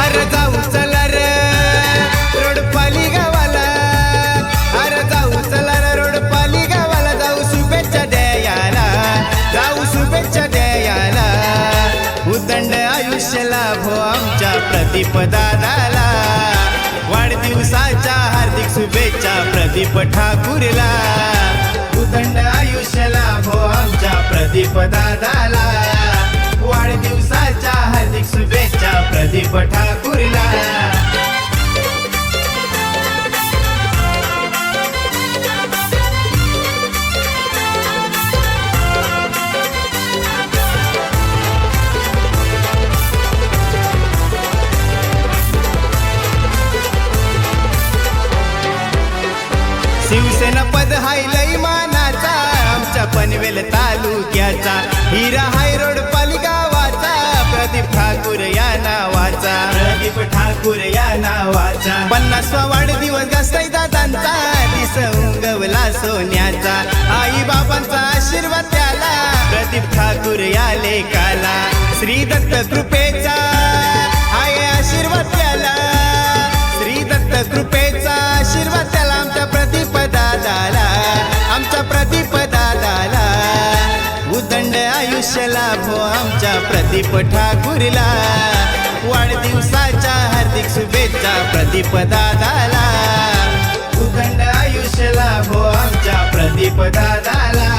अरे जाऊ चला रे. रोडपाली गावाला अरे जाऊ चला रे. रोडपाली गावाला जाऊ शुभेच्छा द्यायला. जाऊ शुभेच्छा द्यायला. उदंड आयुष्य लाभो हो आमच्या प्रदीप दादाला वाढदिवसाच्या हार्दिक शुभेच्छा प्रदीप ठाकूरला. उदंड आयुष्य लाभो हो आमच्या प्रदीप दादाला शिवसेना पद हाय लई मानाचा आमच्या पनवेल तालुक्याचा. हिरा हाय रोड गावाचा प्रदीप ठाकूर या नावाचा. प्रदीप ठाकूर या नावाचा. पन्नासवा वाढदिवस गासताई दादांचा दिस उंगवला सोन्याचा. आई बाबांचा आशीर्वाद त्याला प्रदीप ठाकूर या लेखाला श्री दत्त कृपेचा लाभो आमच्या प्रदीप ठाकूरला वाढदिवसाच्या हार्दिक शुभेच्छा प्रदीप दादाला उदंड आयुष्य लाभो आमच्या प्रदीप दादाला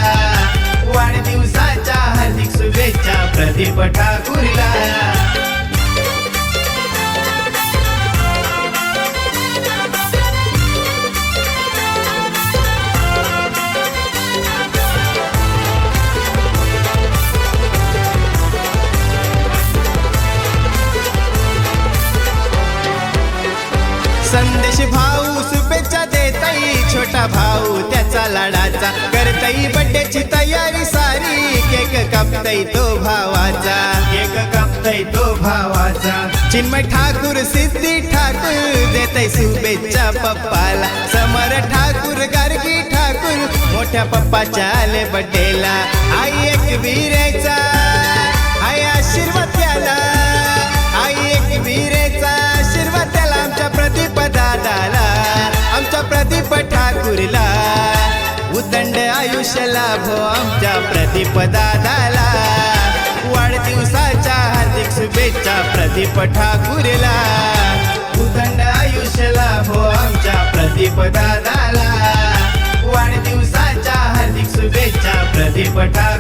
वाढदिवसाच्या हार्दिक शुभेच्छा प्रदीप ठाकूरला संदेश भाऊ शुभेच्छा देताई छोटा भाऊ त्याचा लाडाचा. करताई बड्डेची तयारी सारी केक कापताई तो भावाचा. केक कापताई तो भावाचा. चिन्मय ठाकूर सिद्धी ठाकूर देताई शुभेच्छा पप्पाला. समर ठाकूर गार्गी ठाकूर मोठ्या पप्पाच्या आले बड्डेला. आई एक वीरेचा आई आशीर्वाद त्याला आई एक वीरेचा आयुष्य लाभो आमच्या प्रदीप दादाला वाढदिवसाच्या हार्दिक शुभेच्छा प्रदीप ठाकूरला. उदंड आयुष्य लाभो आमच्या प्रदीप दादाला वाढदिवसाच्या हार्दिक शुभेच्छा प्रदीप ठाकूर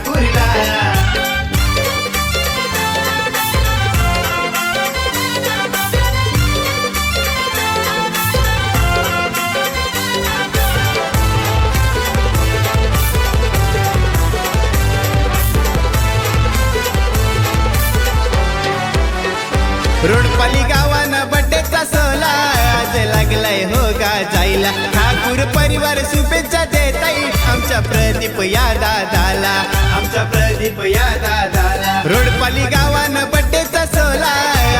रोडपाली गावानं बड्डेचा सोला. आज लागलाय हो गा जायला. ठाकूर परिवार शुभेच्छा देताई. आमच्या प्रदीप या दादाला. आमच्या प्रदीप या दादाला. रोडपाली गावानं बड्डेचा सोला.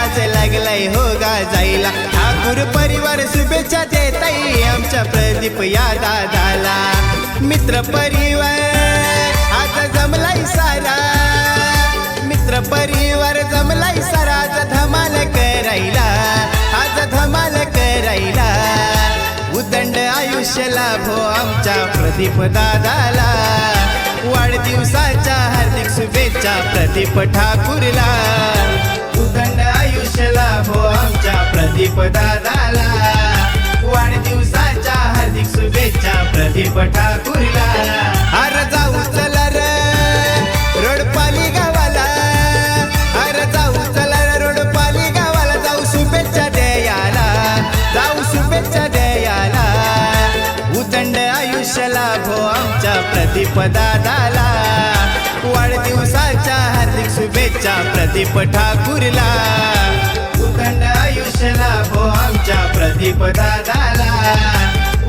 आज लागलाय हो गा जायला. ठाकूर परिवार शुभेच्छा देताई. आमच्या प्रदीप या दादाला. मित्र परिवार आता जमलाय सारा. मित्र परिवार जम प्रदीप दादाला वाढदिवसाच्या हार्दिक शुभेच्छा प्रदीप ठाकूरला. उदंड आयुष्य लाभो आमच्या प्रदीप दादाला वाढदिवस प्रदीप दादाला वाढदिवसाच्या हार्दिक शुभेच्छा प्रदीप ठाकूरला. उदंड आयुष्य लाभो आमच्या प्रदीप दादाला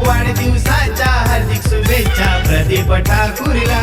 वाढदिवसाच्या हार्दिक शुभेच्छा प्रदीप ठाकूरला.